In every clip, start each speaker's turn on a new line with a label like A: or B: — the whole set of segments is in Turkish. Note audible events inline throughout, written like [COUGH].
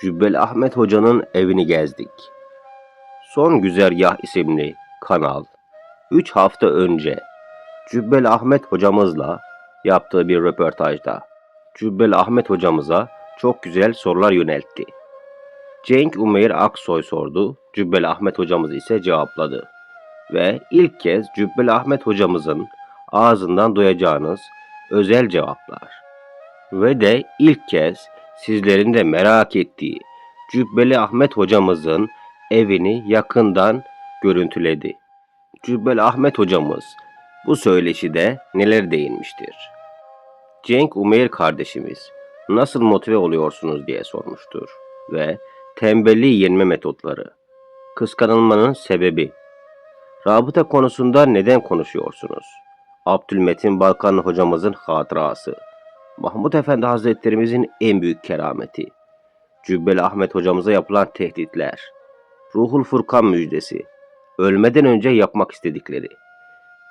A: Cübbeli Ahmet Hoca'nın evini gezdik. Son Güzergah isimli kanal 3 hafta önce Cübbeli Ahmet hocamızla yaptığı bir röportajda Cübbeli Ahmet hocamıza çok güzel sorular yöneltti. Cenk Umeyr Aksoy sordu, Cübbeli Ahmet hocamız ise cevapladı. Ve ilk kez Cübbeli Ahmet hocamızın ağzından duyacağınız özel cevaplar. Ve de ilk kez sizlerin de merak ettiği Cübbeli Ahmet hocamızın evini yakından görüntüledi. Cübbeli Ahmet hocamız bu söyleşide neler değinmiştir? Cenk Umeyr kardeşimiz nasıl motive oluyorsunuz diye sormuştur ve tembelliği yenme metotları, kıskanılmanın sebebi, rabıta konusunda neden konuşuyorsunuz? Abdülmetin Balkanlı hocamızın hatırası, Mahmud Efendi Hazretlerimizin en büyük kerameti, Cübbeli Ahmet hocamıza yapılan tehditler, Ruhul Furkan müjdesi, ölmeden önce yapmak istedikleri,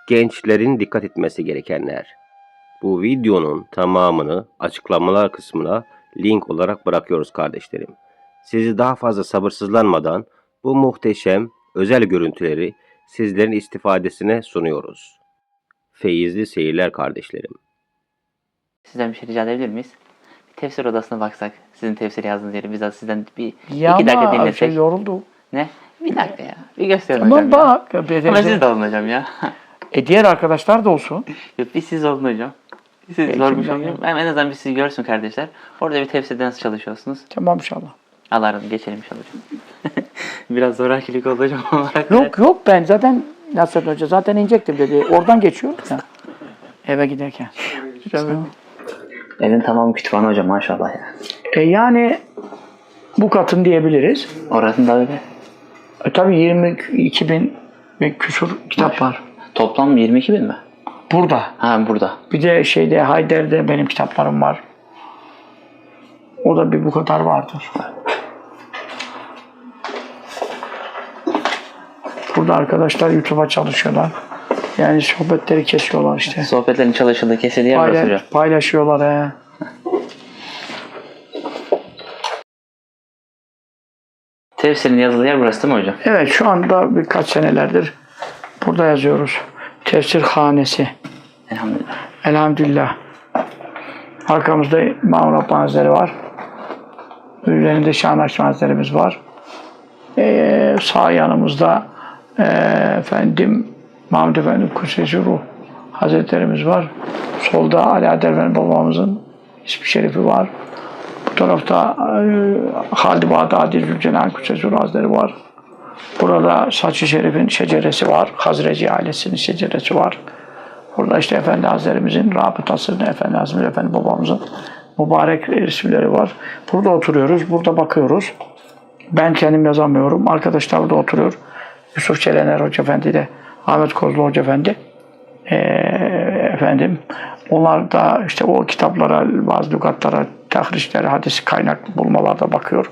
A: gençlerin dikkat etmesi gerekenler. Bu videonun tamamını açıklamalar kısmına link olarak bırakıyoruz kardeşlerim. Sizi daha fazla sabırsızlanmadan bu muhteşem özel görüntüleri sizlerin istifadesine sunuyoruz. Feyizli seyirler kardeşlerim.
B: Sizden bir şey rica edebilir miyiz? Bir tefsir odasına baksak. Sizin tefsir yazdığınız yeri bizzat sizden bir
C: Ya
B: iki dakika
C: ama
B: dinlesek.
C: şey yoruldu.
B: Ne? Bir dakika ya. Bir gösterin
C: Tamam
B: hocam ya.
C: bak.
B: Ama siz de olun hocam ya.
C: E diğer arkadaşlar da olsun. [LAUGHS]
B: Yok bir siz olun hocam. Siz
C: Peki,
B: zor bir şey yok. En azından bir sizi görsün kardeşler. Orada bir tefsirde nasıl çalışıyorsunuz?
C: Tamam inşallah.
B: Allah razı geçelim inşallah hocam. [LAUGHS] Biraz zorakilik oldu hocam. [LAUGHS] olarak.
C: Yok yok ben zaten Nasrettin Hoca zaten inecektim dedi. Oradan geçiyor ya. Eve giderken.
B: Evin tamamı kütüphane hocam maşallah ya.
C: E yani bu katın diyebiliriz.
B: Orasında öyle.
C: E tabii 22 bin ve küsur kitap var.
B: Toplam 22 bin mi?
C: Burada.
B: Ha burada.
C: Bir de şeyde Hayder'de benim kitaplarım var. O da bir bu kadar vardır. Burada arkadaşlar YouTube'a çalışıyorlar. Yani sohbetleri kesiyorlar işte.
B: Sohbetlerin çalışıldığı kesildiği yer burası
C: Payla-
B: hocam.
C: paylaşıyorlar he.
B: Tefsirin yazıldığı yer burası değil mi hocam?
C: Evet şu anda birkaç senelerdir burada yazıyoruz. Tefsir hanesi.
B: Elhamdülillah.
C: Elhamdülillah. Arkamızda İmam Rabbani Hazretleri var. Üzerinde Şahnaşma Hazretlerimiz var. Ee, sağ yanımızda ee, efendim Mahmud Efendi Kudsesi Ruh Hazretlerimiz var. Solda Ali Adel Efendi babamızın ismi şerifi var. Bu tarafta ee, Halid Bağdadi Zülcelal Kudsesi Ruh Hazretleri var. Burada Saçı Şerif'in şeceresi var. Hazreci ailesinin şeceresi var. Burada işte Efendi Hazretlerimizin rabıtası, Efendi Hazretleri Efendi babamızın mübarek resimleri var. Burada oturuyoruz, burada bakıyoruz. Ben kendim yazamıyorum. Arkadaşlar burada oturuyor. Yusuf Çelener Hoca Efendi de, Ahmet Kozlu Hoca Efendi. Ee, efendim, onlar da işte o kitaplara, bazı lügatlara, tahrişlere, hadis kaynak bulmalarda bakıyor.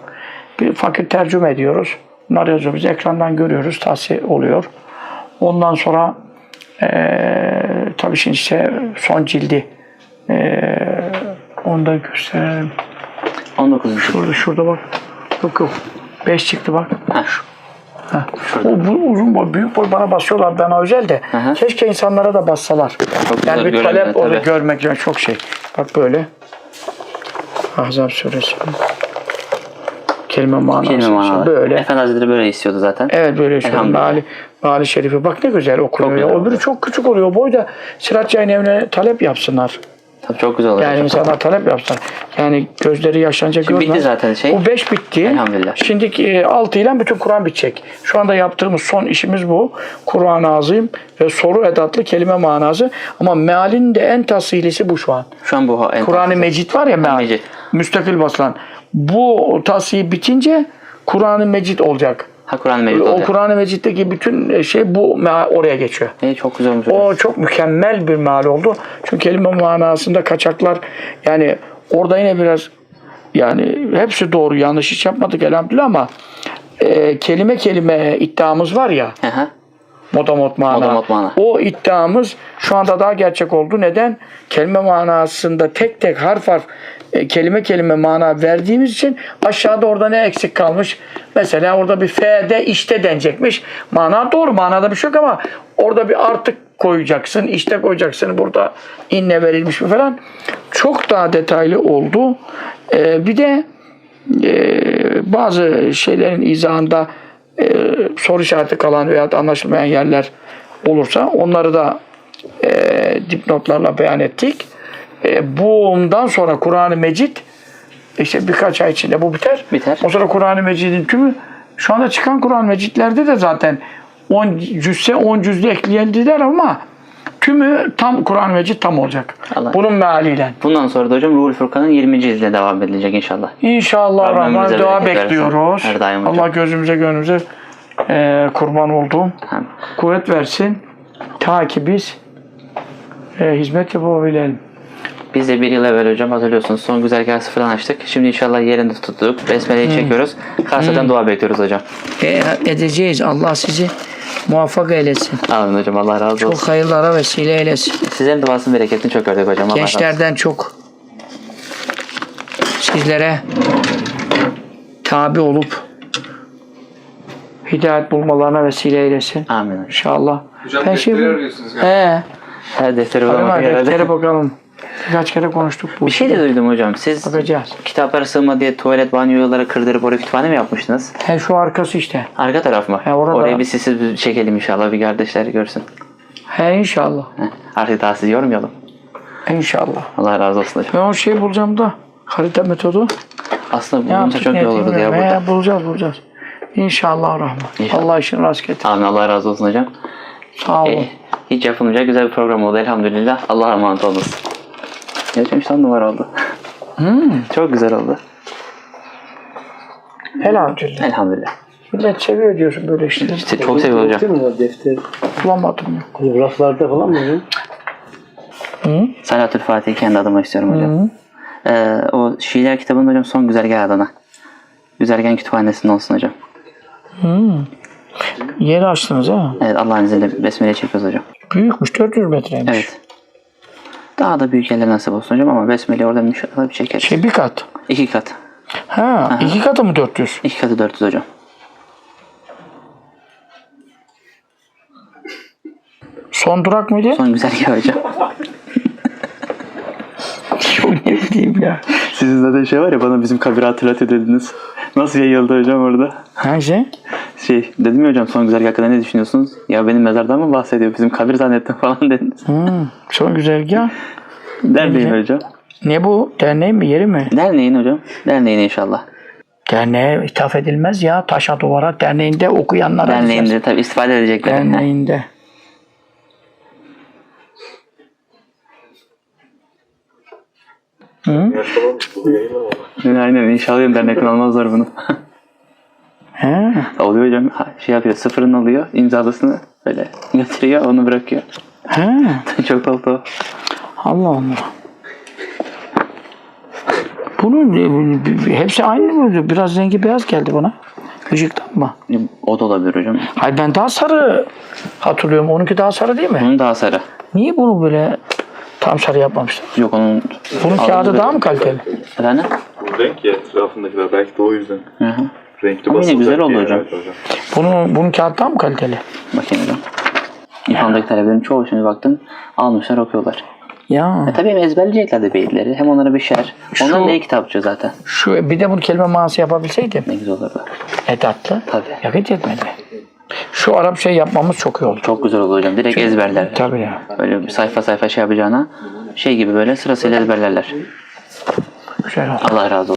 C: Bir fakir tercüme ediyoruz. Bunlar yazıyor. Biz ekrandan görüyoruz. Tahsil oluyor. Ondan sonra ee, tabii şimdi işte son cildi. Ee, onu da gösterelim.
B: 19.
C: Şurada, şurada bak. Yok yok. 5 çıktı bak.
B: Heh.
C: O bu uzun boy, büyük boy bana basıyorlar bana özel de.
B: hı.
C: Keşke insanlara da bassalar.
B: Çok
C: yani bir talep onu
B: tabii.
C: görmek yani çok şey. Bak böyle. Ahzab suresi. Kelime manası.
B: Kelime manalı.
C: Böyle.
B: Efendi Hazretleri böyle istiyordu zaten.
C: Evet böyle.
B: Elhamdülillah.
C: Mali, Mali Şerifi. Bak ne güzel okunuyor.
B: Çok
C: ya.
B: güzel
C: Öbürü çok küçük oluyor. Boy da Sırat Yayın Evi'ne talep yapsınlar.
B: Tabii çok güzel oldu.
C: Yani insanlar talep yapsın. Yani gözleri yaşlanacak
B: Şimdi bitti zaten şey.
C: O 5 bitti.
B: Elhamdülillah.
C: Şimdiki 6 ile bütün Kur'an bitecek. Şu anda yaptığımız son işimiz bu. Kur'an-ı Azim ve soru edatlı kelime manası. Ama mealin de en tasihilisi bu şu an.
B: Şu an bu en
C: Kur'an-ı Mecid var ya meal.
B: Mecid.
C: Müstakil basılan. Bu tasih bitince Kur'an-ı Mecid olacak.
B: Ha Kur'an-ı Mecid
C: O. Kur'an-ı Mecid'deki bütün şey bu meal oraya geçiyor.
B: İyi, çok güzel hocam.
C: O çok mükemmel bir mal oldu. Çünkü kelime manasında kaçaklar yani orada yine biraz yani hepsi doğru yanlış hiç yapmadık elhamdülillah ama e, kelime kelime iddiamız var ya
B: Hı hı.
C: modamot mana.
B: Modamot mana.
C: O iddiamız şu anda daha gerçek oldu. Neden? Kelime manasında tek tek harf harf e, kelime kelime mana verdiğimiz için aşağıda orada ne eksik kalmış? Mesela orada bir F'de işte denecekmiş. Mana doğru. Manada bir şey yok ama orada bir artık koyacaksın, işte koyacaksın. Burada inne verilmiş mi falan. Çok daha detaylı oldu. E, bir de e, bazı şeylerin izahında e, soru işareti kalan veya anlaşılmayan yerler olursa onları da e, dipnotlarla beyan ettik. E, bundan sonra Kur'an-ı Mecid işte birkaç ay içinde bu biter.
B: Biter.
C: O sonra Kur'an-ı Mecid'in tümü şu anda çıkan Kur'an-ı Mecid'lerde de zaten 10 cüzse 10 cüzlü ekleyendiler ama tümü tam Kur'an-ı Mecid tam olacak.
B: Allah.
C: Bunun mealiyle.
B: Bundan sonra da hocam Ruhul Furkan'ın 20. izle devam edilecek inşallah.
C: İnşallah Rahman dua bekliyoruz.
B: Her daim hocam.
C: Allah gözümüze gönlümüze e, kurban olduğum
B: Hem
C: kuvvet versin. Ta ki biz e, hizmet yapabilelim.
B: Biz de bir yıl evvel hocam hatırlıyorsunuz son güzergahı sıfırdan açtık. Şimdi inşallah yerinde tuttuk. Besmele'yi çekiyoruz. Karsa'dan dua bekliyoruz hocam.
C: E, edeceğiz. Allah sizi muvaffak eylesin.
B: Amin hocam Allah razı olsun.
C: Çok hayırlara vesile eylesin.
B: Sizlerin duasının bereketini çok gördük hocam. Allah.
C: Gençlerden çok sizlere tabi olup hidayet bulmalarına vesile eylesin.
B: Amin.
C: İnşallah.
D: Hocam
C: Ben şey-
D: defteri arıyorsunuz galiba.
C: He.
B: Her defteri herhalde.
C: deftere bakalım. Birkaç kere konuştuk bu.
B: Bir şey de duydum hocam. Siz
C: Bakacağız.
B: kitaplara sığma diye tuvalet banyoları kırdırıp oraya kütüphane mi yapmıştınız?
C: He şu arkası işte.
B: Arka taraf mı?
C: He, orada.
B: Orayı bir sessiz bir çekelim inşallah. Bir kardeşler görsün.
C: He inşallah.
B: Heh, Artık daha sizi yormayalım.
C: İnşallah.
B: Allah razı olsun hocam.
C: Ben o şeyi bulacağım da harita metodu.
B: Aslında
C: yaptık
B: çok iyi olurdu ya burada.
C: He, bulacağız bulacağız. İnşallah Rahman.
B: İnşallah.
C: Allah işini rast getir.
B: Amin Allah razı olsun hocam.
C: Sağ olun.
B: Eh, hiç yapılmayacak güzel bir program oldu elhamdülillah. Allah'a emanet olunuz. Ya hocam işte on numara oldu.
C: Hmm. [LAUGHS]
B: Çok güzel oldu.
C: Elhamdülillah.
B: Elhamdülillah.
C: Millet seviyor diyorsun böyle işleri.
B: İşte çok seviyorum hocam.
E: Değil mi o defter?
C: Bulamadım ya.
E: Raflarda falan mı? hocam?
B: Salatül Fatih'i kendi adıma istiyorum hocam. Ee, o Şiiler kitabında hocam son güzergah adına. Güzergen kütüphanesinde olsun hocam.
C: Yeri açtınız ha.
B: Evet Allah'ın izniyle besmele çekiyoruz hocam.
C: Büyükmüş 400 metreymiş.
B: Evet. Daha da büyük yerler nasip olsun hocam ama besmeleyi oradan inşallah bir çekeriz.
C: Şey bir kat.
B: İki kat.
C: Ha, iki katı mı 400?
B: İki katı 400 hocam.
C: Son durak mıydı?
B: Son güzergah hocam.
C: Çok ne bileyim ya.
B: Sizin zaten şey var ya bana bizim kabiri hatırlatıyor dediniz. Nasıl yayıldı hocam orada?
C: Hangisi?
B: Şey dedim ya hocam son güzergah hakkında ne düşünüyorsunuz? Ya benim mezardan mı bahsediyor? Bizim kabir zannettim [LAUGHS] falan dediniz.
C: Hmm, son güzergah.
B: Derneğin hocam.
C: Ne bu? Derneğin mi yeri mi?
B: Derneğin hocam. Derneğin inşallah.
C: Derneğe ithaf edilmez ya. Taşa duvara derneğinde okuyanlar.
B: Derneğinde tabii istifade edecekler.
C: Derneğinde. Hı?
B: Aynen inşallah dernekten almazlar bunu. [LAUGHS]
C: He.
B: Oluyor hocam şey yapıyor sıfırını alıyor imzalısını böyle götürüyor onu bırakıyor.
C: He. [LAUGHS]
B: Çok oldu.
C: Allah Allah. Bunun e, hepsi aynı mı? Biraz rengi beyaz geldi bana. Işıktan mı?
B: O da olabilir hocam.
C: Hayır ben daha sarı hatırlıyorum. Onunki daha sarı değil mi?
B: Bunun daha sarı.
C: Niye bunu böyle tam sarı yapmamışlar?
B: Yok onun...
C: Bunun kağıdı daha mı kaliteli?
B: Efendim?
D: Bu renk ya etrafındakiler belki de o yüzden.
B: Hı hı.
D: Renkli
B: Ama yine güzel oldu hocam.
D: evet hocam.
C: Bunun, bunun kağıdı daha mı kaliteli?
B: Bakayım hocam. İlhamdaki talebelerin çoğu şimdi baktım almışlar okuyorlar.
C: Ya.
B: E tabii hem ezberleyecekler de beyitleri hem onlara bir şer. Onlar
C: Şu-
B: ne kitapçı zaten.
C: Şu bir de bunu kelime manası yapabilseydim.
B: Ne güzel olurdu.
C: Edatlı.
B: Tabii.
C: Yakıt yetmedi. Şu Arap şey yapmamız çok iyi oldu.
B: Çok güzel oldu hocam. Direkt ezberler.
C: Tabii ya.
B: Böyle bir sayfa sayfa şey yapacağına şey gibi böyle sırasıyla ezberlerler.
C: Güzel oldu.
B: Allah razı olsun.